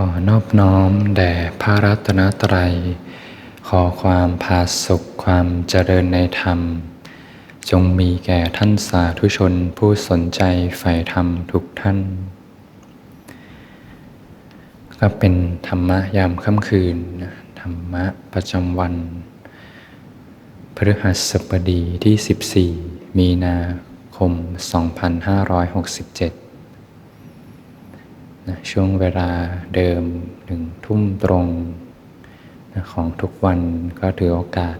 ขอนอบน้อมแด่พระรัตนตรัย ขอความพาสุขความเจริญในธรรม จงมีแก่ท่านสาธุชนผู้สนใจใฝ่ธรรมทุกท่าน ก็เป็นธรรมะยามค่ำคืน ธรรมะประจำวัน พฤหัสบดีที่ 14 มีนาคม 2567 นะช่วงเวลาเดิมหนึ่งทุ่มตรงนะของทุกวันก็ถือโอกาส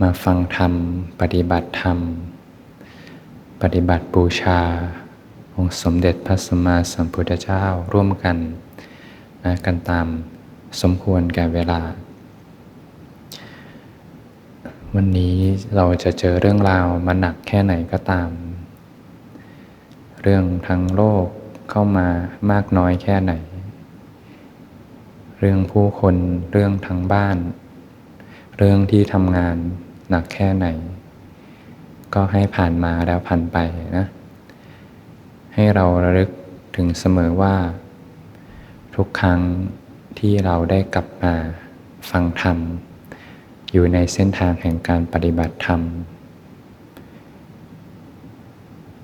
มาฟังธรรม ปฏิบัติธรรม ปฏิบัติบูชา องค์สมเด็จพระสัมมาสัมพุทธเจ้าร่วมกันนะกันตามสมควรแก่เวลา วันนี้เราจะเจอเรื่องราวมาหนักแค่ไหนก็ตาม เรื่องทั้งโลก เข้ามามากน้อยแค่ไหน เรื่องผู้คนเรื่องทั้งบ้าน เรื่องที่ทำงานหนักแค่ไหน ก็ให้ผ่านมาแล้วผ่านไปนะ ให้เราระลึกถึงเสมอว่า ทุกครั้งที่เราได้กลับมาฟังธรรม อยู่ในเส้นทางแห่งการปฏิบัติธรรม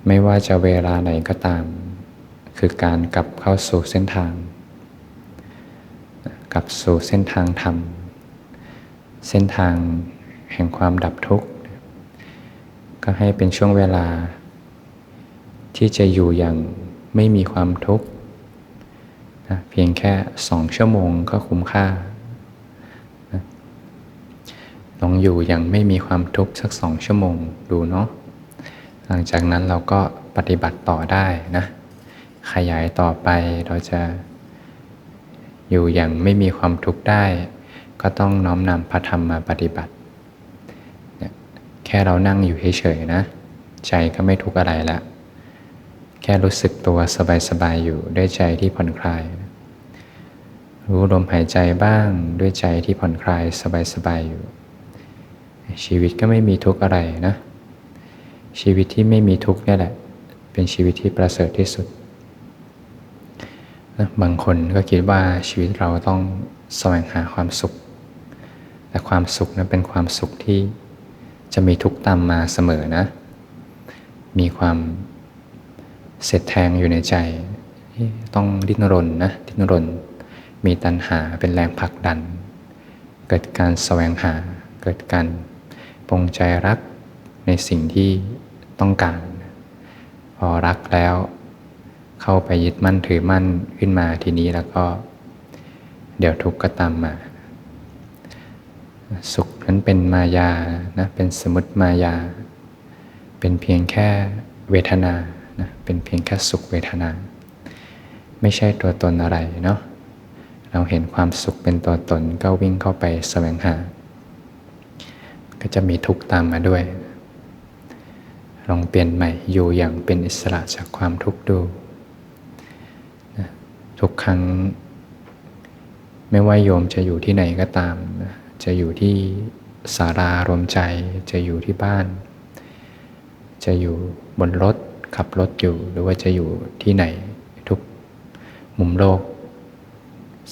ไม่ว่าจะเวลาไหนก็ตาม คือการกลับเข้าสู่เส้นทาง กลับสู่เส้นทางธรรม เส้นทางแห่งความดับทุกข์ ก็ให้เป็นช่วงเวลา ที่จะอยู่อย่างไม่มีความทุกข์นะเพียงแค่สองชั่วโมงก็คุ้มค่านะลองอยู่อย่างไม่มีความทุกข์สักสองชั่วโมงดูเนาะหลังจากนั้นเราก็ปฏิบัติต่อได้นะ ขยายต่อไป เราจะอยู่อย่างไม่มีความทุกข์ได้ ก็ต้องน้อมนำพระธรรมมาปฏิบัติ แค่เรานั่งอยู่เฉยๆนะ ใจก็ไม่ทุกข์อะไรแล้วแค่รู้สึกตัวสบายๆอยู่ด้วยใจที่ผ่อนคลาย รู้ลมหายใจบ้างด้วยใจที่ผ่อนคลายสบายๆอยู่ ชีวิตก็ไม่มีทุกข์อะไรนะ ชีวิตที่ไม่มีทุกข์นี่แหละ เป็นชีวิตที่ประเสริฐที่สุด นะบางคนก็คิดว่าชีวิตเราต้องแสวงหาความสุข แต่ความสุขนั้นเป็นความสุขที่จะมีทุกตามมาเสมอนะ มีความเสร็จแทงอยู่ในใจ ต้องดิ้นรนนะดิ้นรน มีตัณหาเป็นแรงผลักดัน เกิดการแสวงหา เกิดการปรงใจรักในสิ่งที่ต้องการ พอรักแล้ว เข้าไปยึดมั่นถือมั่นขึ้นมาทีนี้แล้วก็ เดี๋ยวทุกข์ก็ตามมา สุขนั้นเป็นมายานะเป็นสมุติมายา เป็นเพียงแค่เวทนานะเป็นเพียงแค่สุขเวทนา ไม่ใช่ตัวตนอะไรเนาะเราเห็นความสุขเป็นตัวตนก็วิ่งเข้าไปแสวงหา ก็จะมีทุกข์ตามมาด้วย ลองเปลี่ยนใหม่อยู่อย่างเป็นอิสระจากความทุกข์ดู ทุกครั้ง ไม่ว่าโยมจะอยู่ที่ไหนก็ตาม จะอยู่ที่สารารวมใจ จะอยู่ที่บ้าน จะอยู่บนรถขับรถอยู่ หรือว่าจะอยู่ที่ไหนทุกมุมโลก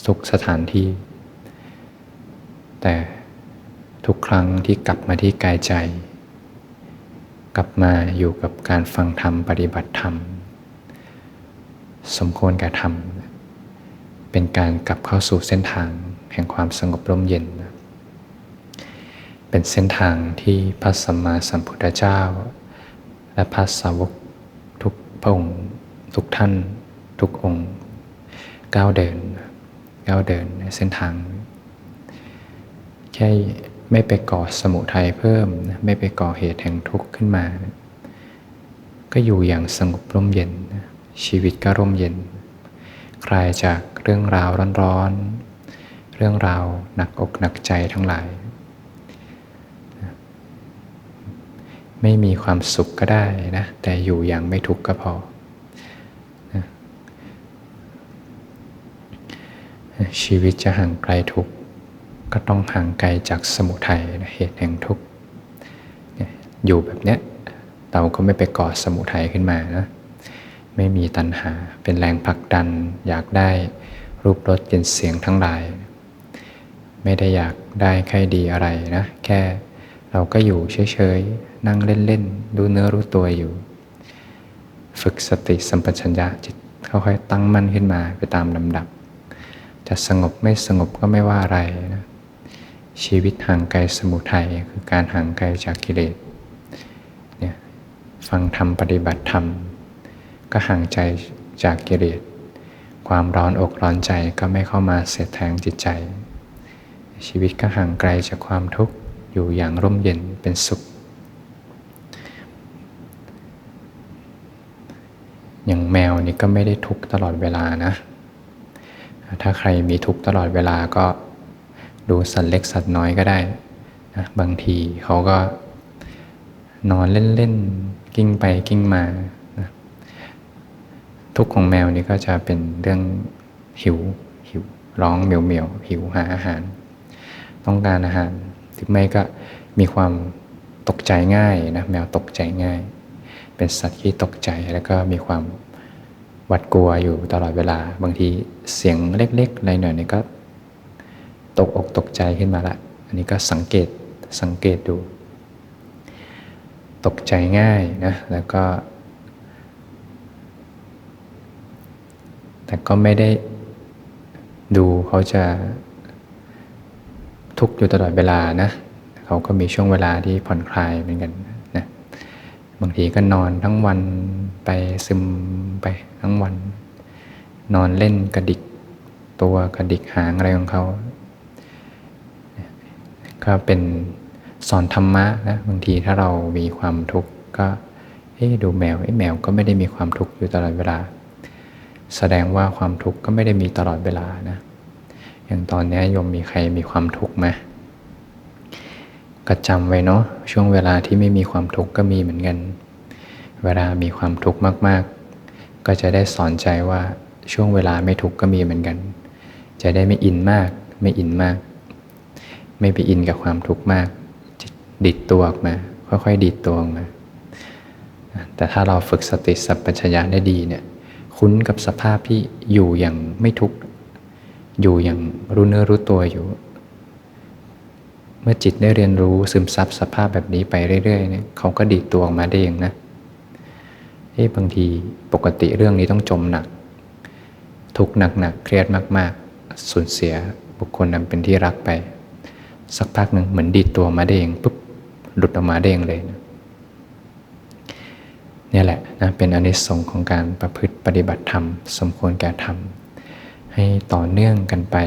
ทุกสถานที่ แต่ทุกครั้งที่กลับมาที่กายใจ กลับมาอยู่กับการฟังธรรมปฏิบัติธรรม สมควรกับธรรม เป็นการกลับเข้าสู่เส้นทางแห่งความสงบร่มเย็น เป็นเส้นทางที่พระสัมมาสัมพุทธเจ้า และพระสาวกทุกพระองค์ทุกท่านทุกองค์ก้าวเดินก้าวเดินในเส้นทาง แค่ไม่ไปก่อสมุทัยเพิ่ม ไม่ไปก่อเหตุแห่งทุกข์ขึ้นมา ก็อยู่อย่างสงบร่มเย็น ชีวิตก็ร่มเย็น คลายจาก เรื่องราวร้อนๆ เรื่องราวหนักอกหนักใจทั้งหลาย ไม่มีความสุขก็ได้นะ แต่อยู่อย่างไม่ทุกข์ก็พอ ชีวิตจะห่างไกลทุกข์ก็ต้องห่างไกลจากสมุทัยเหตุแห่งทุกข์อยู่แบบเนี้ยเราก็ไม่ไปก่อสมุทัยขึ้นมานะไม่มีตัณหาเป็นแรงผลักดันอยากได้ รูปรสกลิ่นเสียงทั้งหลาย ไม่ได้อยากได้ใครดีอะไรนะ แค่เราก็อยู่เฉยๆ นั่งเล่นๆ ดูเนื้อรู้ตัวอยู่ ฝึกสติสัมปชัญญะจิตค่อยๆตั้งมั่นขึ้นมาไปตามลำดับ จะสงบไม่สงบก็ไม่ว่าอะไรนะชีวิตห่างไกลสมุทัยคือการห่างไกลจากกิเลสเนี่ยฟังธรรมปฏิบัติธรรม ก็ห่างใจจากกิเลส ความร้อนอกร้อนใจก็ไม่เข้ามาเสียดแทงจิตใจ ชีวิตก็ห่างไกลจากความทุกข์อยู่อย่างร่มเย็นเป็นสุข อย่างแมวนี่ก็ไม่ได้ทุกข์ตลอดเวลานะ ถ้าใครมีทุกข์ตลอดเวลาก็ดูสัตว์เล็กสัตว์น้อยก็ได้นะบางทีเขาก็นอนเล่น ๆ กิ้งไปกิ้งมา ทุกข์ของแมวนี่ก็จะเป็นเรื่องหิวหิวร้องเหมียวเหมียวหิวหาอาหาร ต้องการอาหารถึงไม่ก็มีความตกใจง่ายนะแมวตกใจง่าย เป็นสัตว์ที่ตกใจแล้วก็มีความหวัดกลัวอยู่ตลอดเวลา บางทีเสียงเล็กๆอะไรหน่อยนี่ก็ ตกอกตกใจขึ้นมาละอันนี้ก็สังเกตสังเกตดู ตกใจง่ายนะแล้วก็ แต่ก็ไม่ได้ดูเขาจะทุกข์อยู่ตลอดเวลานะ เขาก็มีช่วงเวลาที่ผ่อนคลายเหมือนกันนะ บางทีก็นอนทั้งวันไปซึมไปทั้งวัน นอนเล่นกระดิกตัวกระดิกหางอะไรของเขา ก็เป็นสอนธรรมะนะบางทีถ้าเรามีความทุกข์ก็ เอ๊ดูแมวไอ้แมวก็ไม่ได้มีความทุกข์อยู่ตลอดเวลา แสดงว่าความทุกข์ก็ไม่ได้มีตลอดเวลานะ อย่างตอนนี้โยมมีใครมีความทุกข์ไหมก็จำไว้เนาะช่วงเวลาที่ไม่มีความทุกข์ก็มีเหมือนกัน เวลามีความทุกข์มากๆ ก็จะได้สอนใจว่าช่วงเวลาไม่ทุกข์ก็มีเหมือนกัน จะได้ไม่อินมาก ไม่อินมาก ไม่ไปอินกับความทุกข์มาก ดิดตัวออกมา ค่อยๆดิดตัวออกมา แต่ถ้าเราฝึกสติสัพพัญญะได้ดีเนี่ย คุ้นกับสภาพที่อยู่อย่างไม่ทุกข์อยู่อย่างรู้เนื้อรู้ตัวอยู่ เมื่อจิตได้เรียนรู้ซึมซับสภาพแบบนี้ไปเรื่อยๆเนี่ยเขาก็ดีดตัวออกมาได้เองนะเฮ้บางทีปกติเรื่องนี้ต้องจมหนัก ทุกข์หนักๆเครียดมากๆ สูญเสียบุคคลนั้นเป็นที่รักไป สักพักหนึ่งเหมือนดีดตัวมาได้เองปุ๊บหลุดออกมาได้เองเลยนะ นี่แหละนะเป็นอนิสงส์ของการประพฤติปฏิบัติธรรม สมควรแก่ธรรม ให้ต่อเนื่องกันไป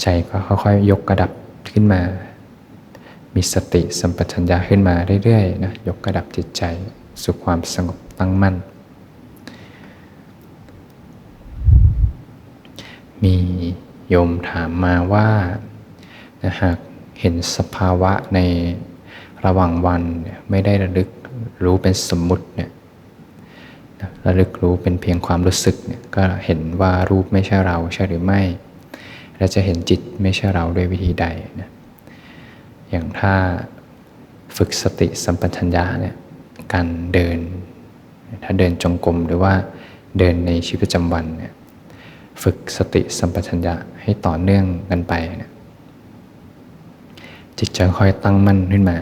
ใจก็ค่อยๆยกกระดับขึ้นมา มีสติสัมปชัญญะขึ้นมาเรื่อยๆนะยกกระดับจิตใจสู่ความสงบตั้งมั่น มีโยมถามมาว่าหากเห็นสภาวะในระหว่างวันไม่ได้ระลึก รู้เป็นสมมุติเนี่ยระลึกรู้เป็นเพียงความรู้สึกเนี่ยก็เห็นว่ารูปไม่ใช่เราใช่หรือไม่ และจะเห็นจิตไม่ใช่เราด้วยวิธีใดนะอย่างถ้าฝึกสติสัมปชัญญะเนี่ยการเดิน ถ้าเดินจงกรมหรือว่าเดินในชีวิตประจำวันเนี่ยฝึกสติสัมปชัญญะให้ต่อเนื่องกันไปเนะจิตจะค่อยตั้งมั่นขึ้นมา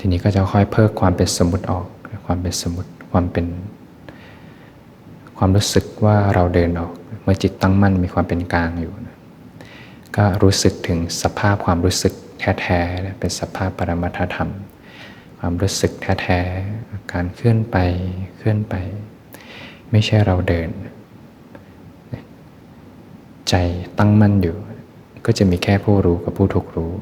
ทีนี้ก็จะค่อยเพิ่มความเป็นสมมติออก ความเป็นสมมติ ความเป็น ความรู้สึกว่าเราเดินออก เมื่อจิตตั้งมั่นมีความเป็นกลางอยู่นะก็รู้สึกถึงสภาพความรู้สึกแท้ๆเป็นสภาพปรมัตธรรม ความรู้สึกแท้ๆการเคลื่อนไปเคลื่อนไป ไม่ใช่เราเดิน ใจตั้งมั่นอยู่ ก็จะมีแค่ผู้รู้กับผู้ถูกรู้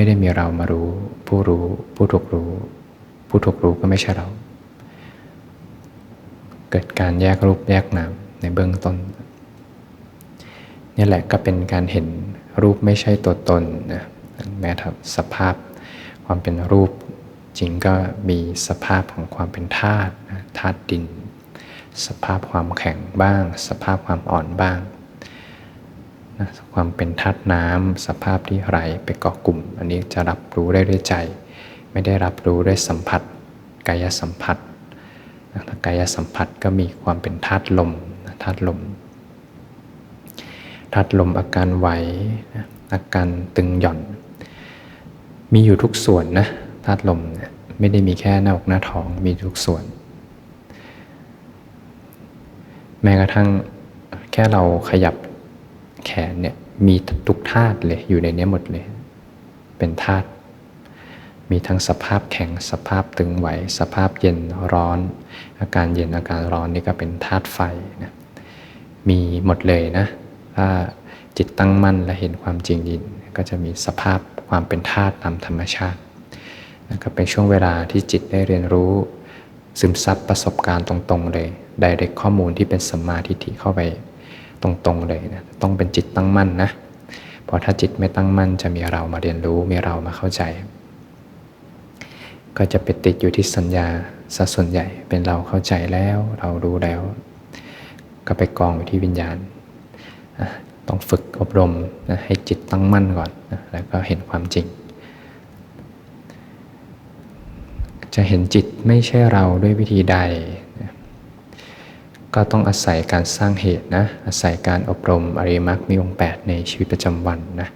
ไม่ได้มีเรามารู้ ผู้รู้ ผู้ถูกรู้ ผู้ถูกรู้ก็ไม่ใช่เรา เกิดการแยกรูปแยกนามในเบื้องต้นนี่แหละก็เป็นการเห็นรูปไม่ใช่ตัวตนนะแม้ถ้าสภาพความเป็นรูปจริงก็มีสภาพของความเป็นธาตุธาตุดิน สภาพความแข็งบ้าง สภาพความอ่อนบ้าง นะความเป็นธาตุน้ำสภาพที่ไหลไปเกาะกลุ่ม อันนี้จะรับรู้ได้ด้วยใจ ไม่ได้รับรู้ด้วยสัมผัส กายสัมผัสกายสัมผัสก็มีความเป็นธาตุลมธาตุลมธาตุลมอาการไหวนะอาการตึงหย่อน มีอยู่ทุกส่วนนะธาตุลมไม่ได้มีแค่หน้าอกหน้าท้องมีทุกส่วน แม้กระทั่งแค่เราขยับ แขนเนี่ยมีทุกธาตุเลยอยู่ในนี้หมดเลย เป็นธาตุมีทั้งสภาพแข็งสภาพตึงไหว สภาพเย็นร้อน อาการเย็นอาการร้อนนี่ก็เป็นธาตุไฟนะมีหมดเลยนะถ้าจิตตั้งมั่นและเห็นความจริงยิน ก็จะมีสภาพความเป็นธาตุตามธรรมชาตินะก็เป็นช่วงเวลาที่จิตได้เรียนรู้ซึมซับประสบการณ์ตรงๆเลยได้เด็กข้อมูลที่เป็นสมาธิิเข้าไป ตรงๆเลยนะต้องเป็นจิตตั้งมั่นนะเพราะถ้าจิตไม่ตั้งมั่นจะมีเรามาเรียนรู้มีเรามาเข้าใจ ก็จะไปติดอยู่ที่สัญญาซะส่วนใหญ่เป็นเราเข้าใจแล้วเรารู้แล้ว ก็ไปกองอยู่ที่วิญญาณ ต้องฝึกอบรมนะให้จิตตั้งมั่นก่อนนะแล้วก็เห็นความจริง จะเห็นจิตไม่ใช่เราด้วยวิธีใด ก็ต้องอาศัยการสร้างเหตุนะ อาศัยการอบรมอริมักมีองค์ 8 ในชีวิตประจำวันนะ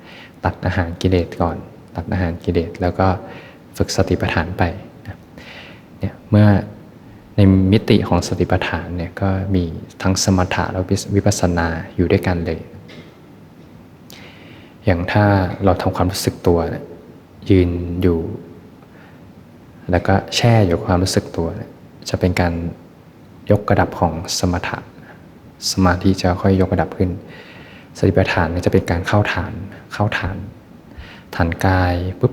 ตัดอาหารกิเลสก่อน ตัดอาหารกิเลสแล้วก็ฝึกสติปัฏฐานไปนะเนี่ยเมื่อในมิติของสติปัฏฐานเนี่ยก็มีทั้งสมถะและวิปัสสนาอยู่ด้วยกันเลย อย่างถ้าเราทำความรู้สึกตัวนะยืนอยู่ แล้วก็แช่อยู่ความรู้สึกตัวนะจะเป็นการ ยกระดับของสมถะ สมาธิจะค่อยยกระดับขึ้น สติปัฏฐานจะเป็นการเข้าฐาน เข้าฐาน ฐานกายปุ๊บ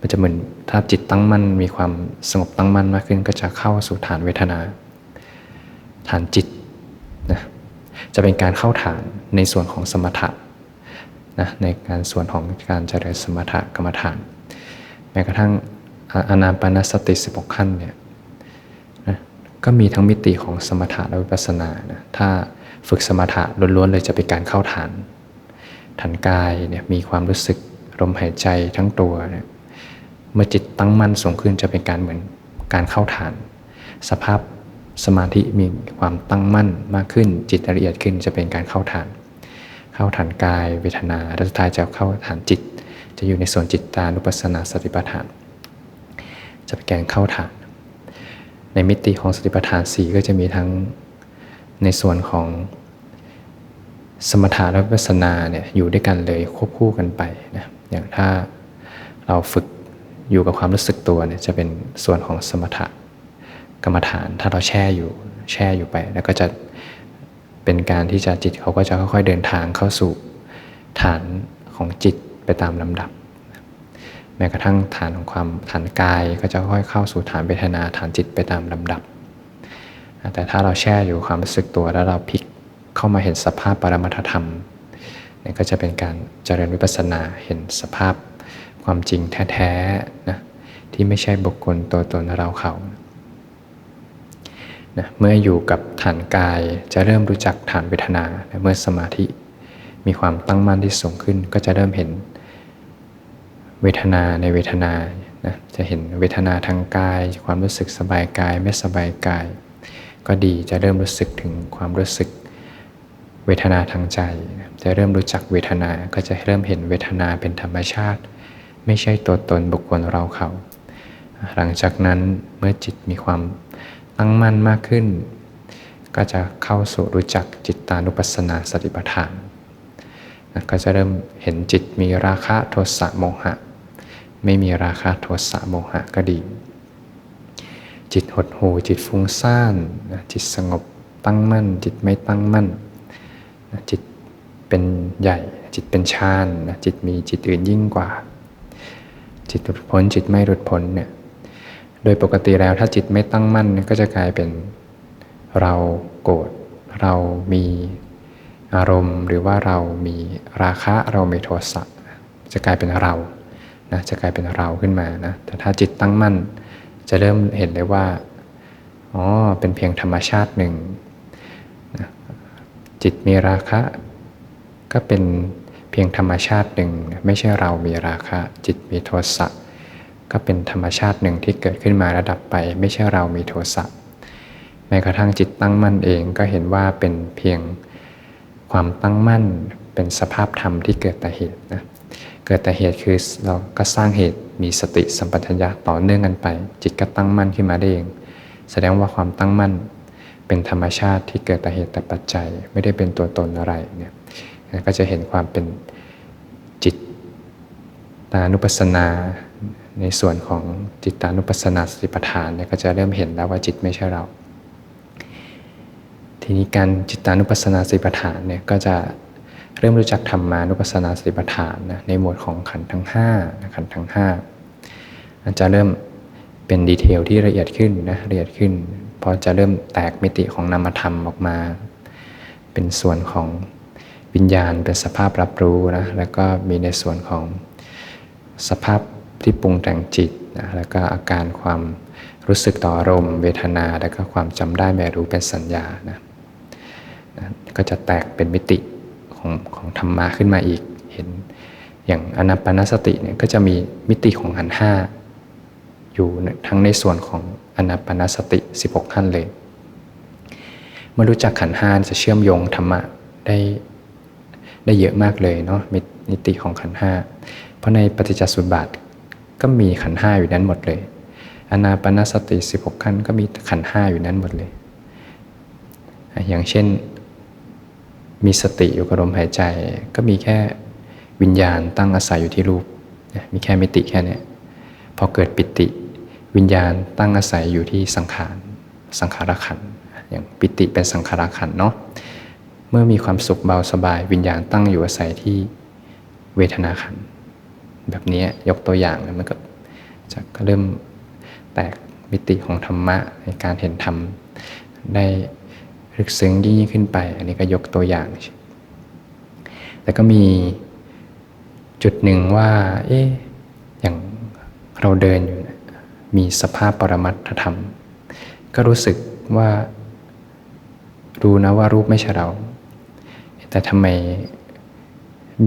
มันจะเหมือนถ้าจิตตั้งมั่นมีความสงบตั้งมั่นมากขึ้น ก็จะเข้าสู่ฐานเวทนา ฐานจิตนะจะเป็นการเข้าฐานในส่วนของสมถะนะในการส่วนของการเจริญสมถะกรรมฐานแม้กระทั่งอานาปานสติ 16 ขั้นเนี่ย ก็มีทั้งมิติของสมถะและวิปัสสนานะถ้าฝึกสมถะล้วนๆเลยจะเป็นการเข้าฐานฐานกายเนี่ยมีความรู้สึกลมหายใจทั้งตัวเนี่ยเมื่อจิตตั้งมั่นสูงขึ้นจะเป็นการเหมือนการเข้าฐาน สภาพสมาธิมีความตั้งมั่นมากขึ้น จิตละเอียดขึ้นจะเป็นการเข้าฐาน เข้าฐานกายเวทนาและสุดท้ายจะเข้าฐานจิต จะอยู่ในส่วนจิตตานุปัสสนาสติปัฏฐาน จะเป็นการเข้าฐาน ในมิติของสติปัฏฐานสี่ก็จะมีทั้งในส่วนของสมถะและวิปัสสนาเนี่ยอยู่ด้วยกันเลยควบคู่กันไปนะอย่างถ้าเราฝึกอยู่กับความรู้สึกตัวเนี่ยจะเป็นส่วนของสมถะกรรมฐาน ถ้าเราแช่อยู่แช่อยู่ไป แล้วก็จะเป็นการที่จะจิตเขาก็จะค่อยๆเดินทางเข้าสู่ฐานของจิตไปตามลำดับ แม้กระทั่งฐานของความฐานกายก็จะค่อยเข้าสู่ฐานเวทนาฐานจิตไปตามลำดับ แต่ถ้าเราแช่อยู่ความรู้สึกตัวแล้วเราพลิกเข้ามาเห็นสภาพปรมัตธรรมนี่ก็จะเป็นการเจริญวิปัสสนาเห็นสภาพความจริงแท้ๆนะที่ไม่ใช่บุคคลตัวตนเราเขานะเมื่ออยู่กับฐานกายจะเริ่มรู้จักฐานเวทนานะเมื่อสมาธิมีความตั้งมั่นที่สูงขึ้นก็จะเริ่มเห็น เวทนาในเวทนานะจะเห็นเวทนาทางกาย ความรู้สึกสบายกายไม่สบายกาย ก็ดีจะเริ่มรู้สึกถึงความรู้สึกเวทนาทางใจ จะเริ่มรู้จักเวทนาก็จะเริ่มเห็นเวทนาเป็นธรรมชาติ ไม่ใช่ตัวตนบุคคลเราเขา หลังจากนั้นเมื่อจิตมีความตั้งมั่นมากขึ้น ก็จะเข้าสู่รู้จักจิตตานุปัสสนาสติปัฏฐานก็จะเริ่มเห็นจิตมีราคะโทสะโมหะ ไม่มีราคะโทสะโมหะก็ดี จิตหดหูจิตฟุ้งซ่านจิตสงบตั้งมั่น จิตไม่ตั้งมั่น จิตเป็นใหญ่ จิตเป็นฌานจิตมีจิตอื่นยิ่งกว่า จิตหลุดพ้นจิตไม่หลุดพ้นเนี่ยโดยปกติแล้วถ้าจิตไม่ตั้งมั่นก็จะกลายเป็นเราโกรธเรามีอารมณ์หรือว่าเรามีราคะเรามีโทสะจะกลายเป็นเรา นะจะกลายเป็นเราขึ้นมานะแต่ถ้าจิตตั้งมั่น จะเริ่มเห็นเลยว่าอ๋อเป็นเพียงธรรมชาติหนึ่งนะจิตมีราคะ ก็เป็นเพียงธรรมชาติหนึ่ง ไม่ใช่เรามีราคะ จิตมีโทสะก็เป็นธรรมชาติหนึ่งที่เกิดขึ้นมาระดับไป ไม่ใช่เรามีโทสะแม้กระทั่งจิตตั้งมั่นเองก็เห็นว่าเป็นเพียงความตั้งมั่นเป็นสภาพธรรมที่เกิดแต่เหตุนะ เกิดแต่เหตุคือเราก็สร้างเหตุมีสติสัมปชัญญะต่อเนื่องกันไป จิตก็ตั้งมั่นขึ้นมาได้เอง แสดงว่าความตั้งมั่นเป็นธรรมชาติที่เกิดแต่เหตุแต่ปัจจัย ไม่ได้เป็นตัวตนอะไรเนี่ยก็จะเห็นความเป็นจิตตานุปัสสนาในส่วนของจิตตานุปัสสนาสติปัฏฐานเนี่ยก็จะเริ่มเห็นแล้วว่าจิตไม่ใช่เรา ทีนี้การจิตตานุปัสสนาสติปัฏฐานเนี่ยก็จะ เริ่มรู้จักธรรมานุปัสสนาสติปัฏฐานนะในหมวดของขันธ์ทั้ง5นะขันธ์ทั้ง5อาจจะเริ่มเป็นดีเทลที่ละเอียดขึ้นนะละเอียดขึ้นพอจะเริ่มแตกมิติของนามธรรมออกมา เป็นส่วนของวิญญาณเป็นสภาพรับรู้นะแล้วก็มีในส่วนของสภาพที่ปรุงแต่งจิตนะแล้วก็อาการความรู้สึกต่ออารมณ์เวทนา แล้วก็ความจำได้แม่รู้เป็นสัญญานะนะก็จะแตกเป็นมิติ ของของธรรมะขึ้นมาอีก เห็นอย่างอนัปปนสติเนี่ยก็จะมีมิติของขันห้าอยู่ทั้งในส่วนของอนัปปนสติ 16 ขั้นเลย เมื่อรู้จักขันห้าจะเชื่อมโยงธรรมะได้ได้เยอะมากเลยเนาะมิติของขันห้าเพราะในปฏิจจสุบาทก็มีขันห้าอยู่นั้นหมดเลยอนาปนสติ 16 ขั้นก็มีขันห้าอยู่นั้นหมดเลย อย่างเช่น มีสติอยู่กับลมหายใจ ก็มีแค่วิญญาณตั้งอาศัยอยู่ที่รูปมีแค่มิติแค่นี้พอเกิดปิติ วิญญาณตั้งอาศัยอยู่ที่สังขารสังขารขันอย่างปิติเป็นสังขารขันเนาะเมื่อมีความสุขเบาสบาย วิญญาณตั้งอยู่อาศัยที่เวทนาขันแบบนี้ยกตัวอย่างมันก็จะเริ่มแตกมิติของธรรมะในการเห็นธรรมได้ ลึกซึ้งยิ่งขึ้นไป อันนี้ก็ยกตัวอย่าง แต่ก็มีจุดหนึ่งว่า เอ๊ะอย่างเราเดินอยู่นะมีสภาพปรมัตถธรรม ก็รู้สึกว่ารู้นะว่ารูปไม่ใช่เรา แต่ทำไม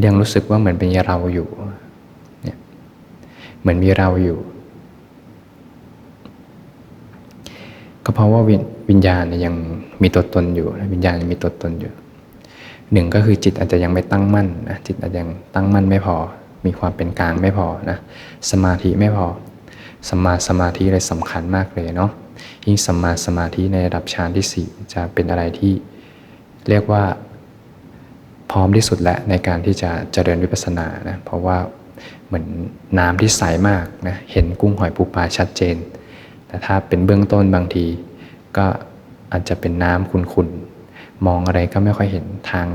ยังรู้สึกว่าเหมือนเป็นเราอยู่เนี่ยเหมือนมีเราอยู่ ก็เพราะว่าวิญญาณยังมีตัวตนอยู่ วิญญาณยังมีตัวตนอยู่หนึ่งก็คือจิตอาจจะยังไม่ตั้งมั่นนะจิตอาจจะยังตั้งมั่นไม่พอ มีความเป็นกลางไม่พอนะสมาธิไม่พอสมาสมาธิเลยสำคัญมากเลยเนาะยิ่งสมาสมาธิในระดับฌานที่สี่จะเป็นอะไรที่เรียกว่าพร้อมที่สุดและในการที่จะเจริญวิปัสสนานะเพราะว่าเหมือนน้ำที่ใสามากนะเห็นกุ้งหอยปูปลาชัดเจน แต่ถ้าเป็นเบื้องต้นบางที ก็อาจจะเป็นน้ำขุ่นๆ มองอะไรก็ไม่ค่อยเห็นทาง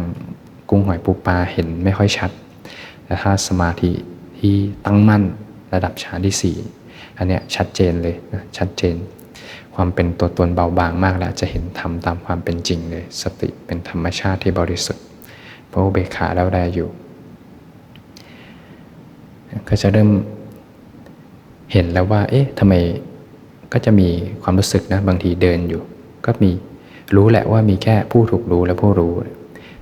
กุ้งหอยปูปลาเห็นไม่ค่อยชัด แต่ถ้าสมาธิที่ตั้งมั่นระดับฌานที่สี่อันเนี้ยชัดเจนเลยนะชัดเจน ความเป็นตัวตนเบาบางมากแล้วจะเห็นธรรมตามความเป็นจริงเลย สติเป็นธรรมชาติที่บริสุทธิ์เพราะเบขาแล้วได้อยู่ ก็จะเริ่มเห็นแล้วว่า เอ๊ะทำไม ก็จะมีความรู้สึกนะบางทีเดินอยู่ ก็มีรู้แหละว่ามีแค่ผู้ถูกรู้และผู้รู้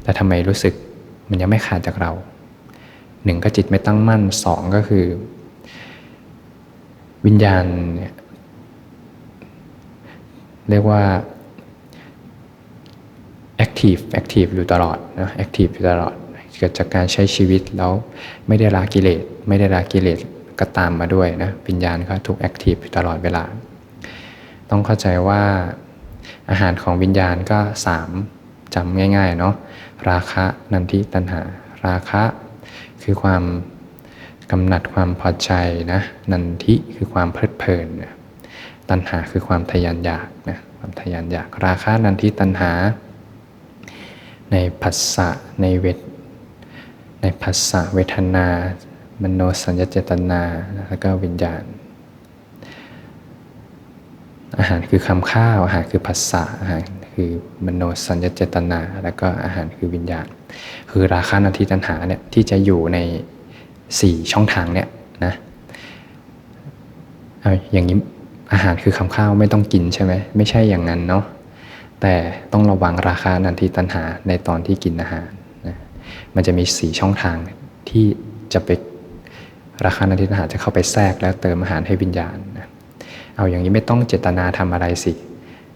แต่ทำไมรู้สึกมันยังไม่ขาดจากเราหนึ่งก็จิตไม่ตั้งมั่นสองก็คือ วิญญาณเนี่ยเรียกว่า active active อยู่ตลอดนะ active อยู่ตลอดเกิดจากการใช้ชีวิตแล้วไม่ได้ละกิเลสไม่ได้ละกิเลสก็ตามมาด้วยนะวิญญาณก็ถูก active อยู่ตลอดเวลา ต้องเข้าใจว่าอาหารของวิญญาณก็สามจำง่ายๆเนาะราคะนันทิตัณหา ราคะ คือความกำหนัดความพอใจนะนันทิคือความเพลิดเพลินตัณหาคือความทยานอยากนะความทยานอยาก ราคะนันทิตัณหา ในภาษะในเวทในภาษะเวทนา มโนสัญญเจตนาแล้วก็วิญญาณ อาหารคือคำข้าว อาหารคือภาษาอาหารคือมโนสัญญเจตนา แล้วก็อาหารคือวิญญาณ คือราคานาทีตัณหาเนี่ยที่จะอยู่ในสี่ช่องทางเนี่ยนะเอาอย่างนี้อาหารคือคำข้าวไม่ต้องกินใช่ไหมไม่ใช่อย่างนั้นเนาะแต่ต้องระวังราคานันทีตัณหาในตอนที่กินอาหารนะมันจะมีสี่ช่องทางที่จะไปราคานันทีตัณหาจะเข้าไปแทรกแล้วเติมอาหารให้วิญญาณนะ เอาอย่างนี้ไม่ต้องเจตนาทำอะไรสิ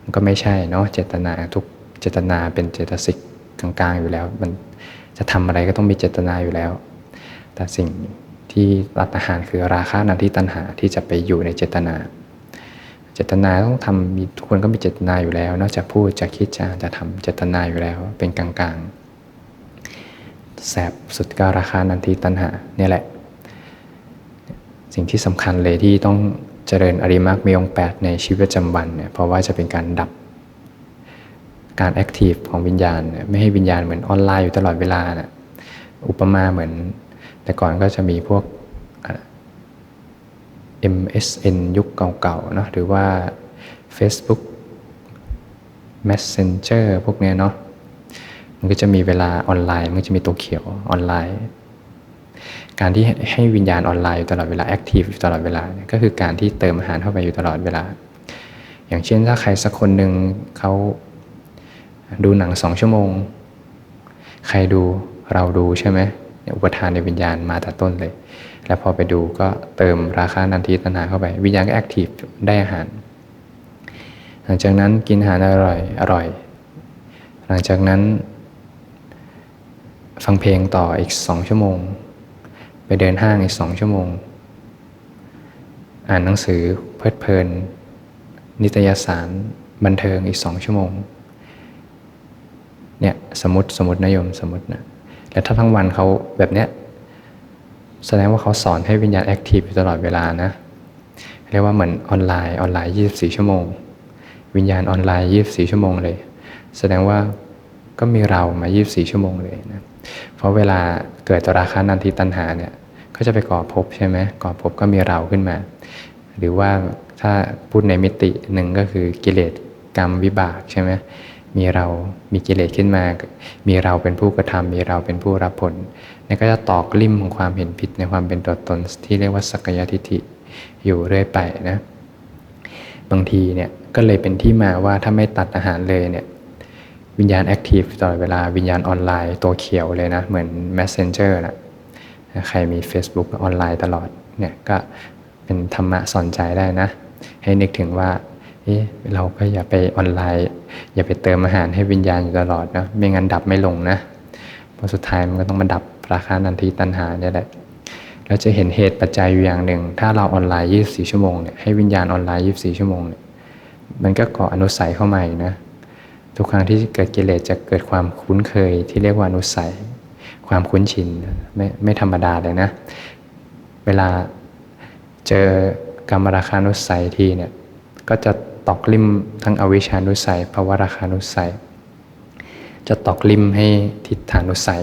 มันก็ไม่ใช่เนาะเจตนาทุกเจตนาเป็นเจตสิกกลางๆอยู่แล้ว มันจะทำอะไรก็ต้องมีเจตนาอยู่แล้ว แต่สิ่งที่รัดอาหารคือราคะนันทิตัณหาที่จะไปอยู่ในเจตนา เจตนาต้องทำมีทุกคนก็มีเจตนาอยู่แล้วนอกจากพูดจะคิดจะจะทำเจตนาอยู่แล้วเป็นกลางๆแสบสุดก็ราคานันทิตัณหาเนี่ยแหละ สิ่งที่สำคัญเลยที่ต้อง เจริญอริมักมีองค์แปดในชีวิตประจำวันเนี่ยเพราะว่าจะเป็นการดับการแอคทีฟของวิญญาณ ไม่ให้วิญญาณเหมือนออนไลน์อยู่ตลอดเวลานะอุปมาเหมือน แต่ก่อนก็จะมีพวก MSN ยุคเก่าๆเนาะหรือว่า Facebook Messenger พวกเนี้ยเนาะมันก็จะมีเวลาออนไลน์ มันจะมีตัวเขียวออนไลน์ การที่ให้วิญญาณออนไลน์อยู่ตลอดเวลาแอคทีฟอยู่ตลอดเวลา ก็คือการที่เติมอาหารเข้าไปอยู่ตลอดเวลา อย่างเช่นถ้าใครสักคนหนึ่งเขาดูหนังสองชั่วโมง ใครดูเราดูใช่ไหมอุปทานในวิญญาณมาแต่ต้นเลย แล้วพอไปดูก็เติมราคานันทีตัณหาเข้าไป วิญญาณก็แอคทีฟได้อาหาร หลังจากนั้นกินอาหารอร่อยอร่อย หลังจากนั้น ฟังเพลงต่ออีกสองชั่วโมง ไปเดินห้างอีกสองชั่วโมง อ่านหนังสือเพลิดเพลิน นิตยสารบันเทิงอีกสองชั่วโมง เนี่ยสมมติสมมตินโยมสมมตินะ แล้วถ้าทั้งวันเขาแบบเนี้ยแสดงว่าเขาสอนให้วิญญาณแอคทีฟอยู่ตลอดเวลานะ เรียกว่าเหมือนออนไลน์ออนไลน์ 24 ชั่วโมง วิญญาณออนไลน์ 24 ชั่วโมงเลย แสดงว่าก็มีเรามา 24 ชั่วโมงเลยนะ เพราะเวลา เกิดราคานันทิตัณหาเนี่ยก็จะไปก่อภพใช่ไหมก่อภพก็มีเราขึ้นมา หรือว่าถ้าพูดในมิติหนึ่งก็คือกิเลสกรรมวิบากใช่ไหมมีเรามีกิเลสขึ้นมา มีเราเป็นผู้กระทำมีเราเป็นผู้รับผลนี่ก็จะตอกลิ่มของความเห็นผิดในความเป็นตัวตนที่เรียกว่าสักยทิฏฐิอยู่เรื่อยไปนะ บางทีเนี่ยก็เลยเป็นที่มาว่าถ้าไม่ตัดอาหารเลยเนี่ย วิญญาณแอคทีฟตลอดเวลาวิญญาณออนไลน์ตัวเขียวเลยนะ เหมือน Messenger นะใครมี Facebook ออนไลน์ตลอดเนี่ยก็เป็นธรรมะสอนใจได้นะ ให้นึกถึงว่าเอ๊ะเราก็อย่าไปออนไลน์ อย่าไปเติมอาหารให้วิญญาณอยู่ตลอดนะไม่งั้นดับไม่ลงนะเพราะสุดท้ายมันก็ต้องมาดับราคานันทีตัณหาเนี่ยแหละเราจะเห็นเหตุปัจจัยอยู่อย่างหนึ่ง ถ้าเราออนไลน์ 24 ชั่วโมงเนี่ยให้วิญญาณออนไลน์ 24 ชั่วโมงเนี่ยมันก็ก่ออนุสัยเข้ามานะ ทุกครั้งที่เกิดกิเลสจะเกิดความคุ้นเคยที่เรียกว่าอนุสัย ความคุ้นชินไม่ไม่ธรรมดาเลยนะ เวลาเจอกรรมราคานุสัยทีเนี่ยก็จะตอกลิ่มทั้งอวิชานุสัยภาวราคานุสัย จะตอกลิ่มให้ทิฏฐานุสัย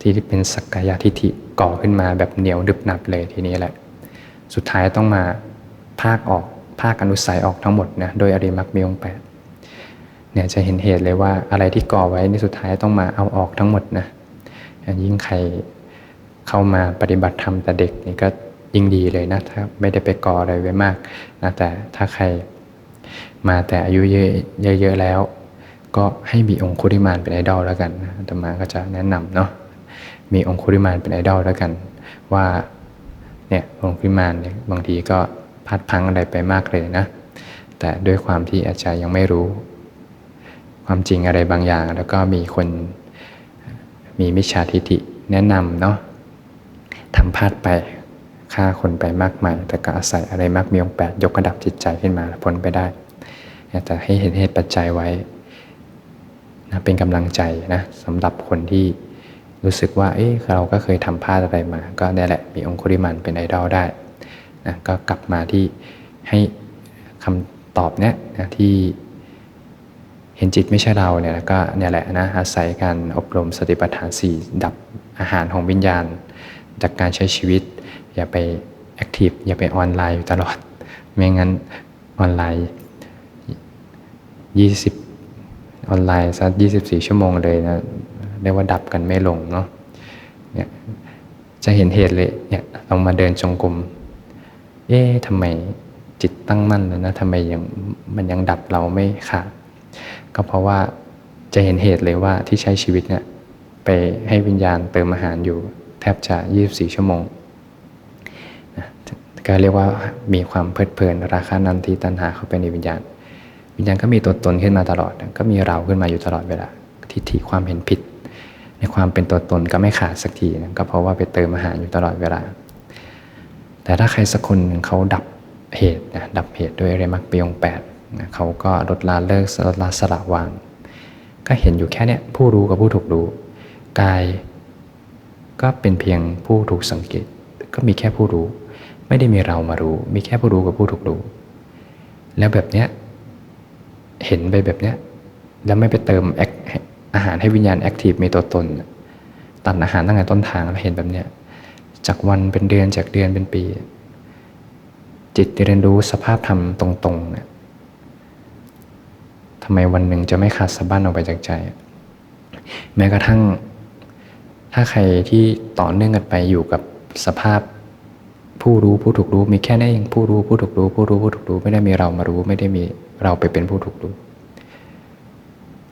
ที่เป็นสักกายทิฏฐิก่อขึ้นมาแบบเหนียวดึบหนับเลยทีนี้แหละ สุดท้ายต้องมาภาคออกภาคอนุสัยออกทั้งหมดนะโดยอริมักมีองแปด เนี่ยจะเห็นเหตุเลยว่าอะไรที่ก่อไว้ในสุดท้ายต้องมาเอาออกทั้งหมดนะยิ่งใครเข้ามาปฏิบัติธรรมแต่เด็กนี่ก็ยิ่งดีเลยนะถ้าไม่ได้ไปก่ออะไรไว้มากนะแต่ถ้าใครมาแต่อายุเยอะเยอะแล้ว ก็ให้มีองคุริมานเป็นไอดอลแล้วกันนะธรรมาก็จะแนะนำเนาะมีองคุริมานเป็นไอดอลแล้วกัน ว่าเนี่ยองคุริมานเนี่ยบางทีก็พัดพังอะไรไปมากเลยนะ แต่ด้วยความที่อาจารย์ยังไม่รู้ ความจริงอะไรบางอย่าง แล้วก็มีคนมีมิจฉาทิฏฐิแนะนำเนาะทำพลาดไปฆ่าคนไปมากมาย แต่ก็อาศัยอะไรมากมีองค์แปดยกระดับจิตใจขึ้นมาพ้นไปได้แต่ให้เห็นเหตุปัจจัยไว้นะเป็นกำลังใจนะสำหรับคนที่รู้สึกว่าเอ๊ะเราก็เคยทำพลาดอะไรมา ก็นี่แหละมีองคุริมันเป็นไอดอลได้นะก็กลับมาที่ให้คำตอบเนี้ยนะที่ ห็นจิตไม่ใช่เราเนี่ยก็เนี่ยแหละนะอาศัยการอบรมสติปัฏฐานสี่ดับอาหารของวิญญาณ จากการใช้ชีวิต อย่าไปแอคทีฟอย่าไปออนไลน์อยู่ตลอด ไม่งั้นออนไลน์ 20 ออนไลน์สัก24 ชั่วโมงเลยนะเรียกว่าดับกันไม่ลงเนาะเนี่ยจะเห็นเหตุเลยเนี่ยเรามาเดินจงกรมเอ๊ะทำไมจิตตั้งมั่นแล้วนะทำไมยังมันยังดับเราไม่ขาด ก็เพราะว่าจะเห็นเหตุเลยว่าที่ใช้ชีวิตเนี่ยไปให้วิญญาณเติมอาหารอยู่ แทบจะ 24 ชั่วโมงนะก็เรียกว่ามีความเพลิดเพลินราคานันทีตัณหาเข้าไปในวิญญาณ วิญญาณก็มีตัวตนขึ้นมาตลอด ก็มีเราขึ้นมาอยู่ตลอดเวลาทิฏฐิความเห็นผิด ในความเป็นตัวตนก็ไม่ขาดสักทีนะก็เพราะว่าไปเติมอาหารอยู่ตลอดเวลา แต่ถ้าใครสักคนหนึ่งเขาดับเหตุนะดับเหตุด้วยเรมักปีองแปด เขาก็ลดละเลิกลดละสละวาง ก็เห็นอยู่แค่เนี้ยผู้รู้กับผู้ถูกรู้ กายก็เป็นเพียงผู้ถูกสังเกต ก็มีแค่ผู้รู้ ไม่ได้มีเรามารู้ มีแค่ผู้รู้กับผู้ถูกรู้ แล้วแบบเนี้ยเห็นไปแบบเนี้ยแล้วไม่ไปเติมแอคอาหารให้วิญญาณแอคทีฟมีตัวตนตัดอาหารตั้งแต่ต้นทางแล้วเห็นแบบเนี้ยจากวันเป็นเดือนจากเดือนเป็นปี จิตเรียนรู้สภาพธรรมตรงๆเนี่ย ทำไมวันหนึ่งจะไม่ขาดสะบั้นออกไปจากใจ แม้กระทั่ง ถ้าใครที่ต่อเนื่องกันไปอยู่กับสภาพผู้รู้ผู้ถูกรู้มีแค่นั้นเองผู้รู้ผู้ถูกรู้ ผู้รู้ผู้ถูกรู้ ไม่ได้มีเรามารู้ ไม่ได้มีเราไปเป็นผู้ถูกรู้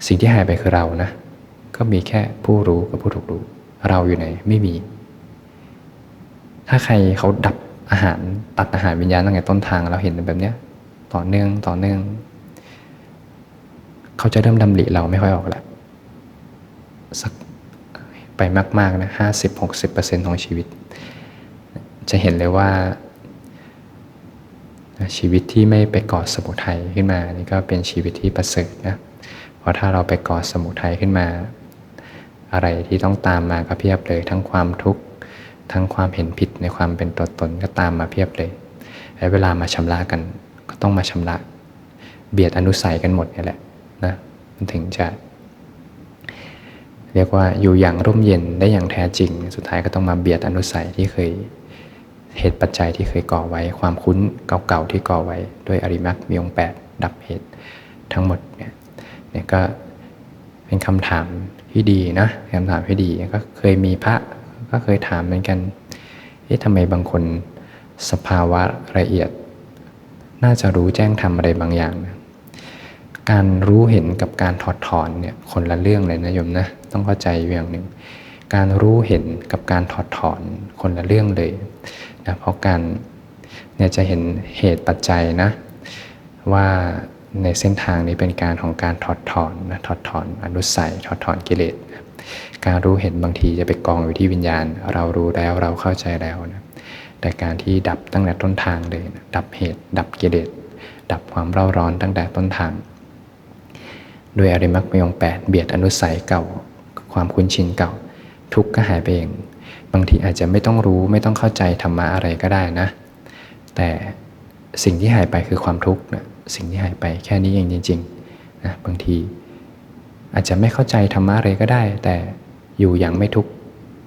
สิ่งที่หายไปคือเรานะ ก็มีแค่ผู้รู้กับผู้ถูกรู้ เราอยู่ไหนไม่มี ถ้าใครเขาดับอาหารตัดอาหารวิญญาณตั้งแต่ต้นทางเราเห็นแบบเนี้ย ต่อเนื่องต่อเนื่อง เขาจะเริ่มดำริเราไม่ค่อยออกแล้วสักไปมากๆนะห้าสิบหกสิบเปอร์เซ็นต์ของชีวิต จะเห็นเลยว่า ชีวิตที่ไม่ไปกอดสมุทัยขึ้นมา นี่ก็เป็นชีวิตที่ประเสริฐนะเพราะถ้าเราไปกอดสมุทัยขึ้นมา อะไรที่ต้องตามมาก็เพียบเลยทั้งความทุกข์ทั้งความเห็นผิดในความเป็นตัวตนก็ตามมาเพียบเลยแล้เวลามาชำระกันก็ต้องมาชำระ เบียดอนุสัยกันหมดนี่แหละ นะมันถึงจะ เรียกว่าอยู่อย่างร่มเย็นได้อย่างแท้จริง สุดท้ายก็ต้องมาเบียดอนุสัยที่เคยเหตุปัจจัยที่เคยก่อไว้ ความคุ้นเก่าๆที่ก่อไว้ ด้วยอริมักมีองแปดดับเหตุทั้งหมดเนี่ยเนี่ยก็เป็นคำถามที่ดีนะคำถามที่ดีก็เคยมีพระก็เคยถามเหมือนกันเอ๊ะทำไมบางคนสภาวะละเอียด น่าจะรู้แจ้งทำอะไรบางอย่างนะ การรู้เห็นกับการถอดถอนเนี่ยคนละเรื่องเลยนะโยมนะต้องเข้าใจอย่างหนึ่งการรู้เห็นกับการถอดถอนคนละเรื่องเลยนะเพราะการเนี่ยจะเห็นเหตุปัจจัยนะว่าในเส้นทางนี้เป็นการของการถอดถอนนะถอดถอนอนุสัยถอดถอนกิเลสนะการรู้เห็นบางทีจะไปกองอยู่ที่วิญญาณ เรารู้แล้วเราเข้าใจแล้วนะแต่การที่ดับตั้งแต่ต้นทางเลยนะดับเหตุ ดับกิเลสดับความเร่าร้อนตั้งแต่ต้นทาง โดยอริมักมีองแปดเบียดอนุสัยเก่า ความคุ้นชินเก่า ทุกข์ก็หายไปเอง บางทีอาจจะไม่ต้องรู้ไม่ต้องเข้าใจธรรมะอะไรก็ได้นะ แต่สิ่งที่หายไปคือความทุกข์นะสิ่งที่หายไปแค่นี้เองจริงๆนะบางทีอาจจะไม่เข้าใจธรรมะอะไรก็ได้ แต่อยู่อย่างไม่ทุกข์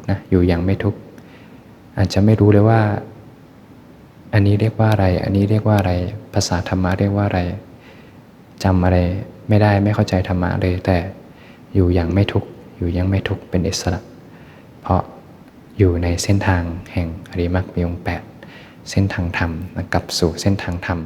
นะอยู่อย่างไม่ทุกข์อาจจะไม่รู้เลยว่า อันนี้เรียกว่าอะไร อันนี้เรียกว่าอะไร ภาษาธรรมะเรียกว่าอะไรจำอะไร ไม่ได้ไม่เข้าใจธรรมะเลย แต่อยู่อย่างไม่ทุกข์อยู่ยังไม่ทุกข์เป็นอิสระ เพราะอยู่ในเส้นทางแห่งอริมักมีองแปดเส้นทางธรรมกลับสู่เส้นทางธรรม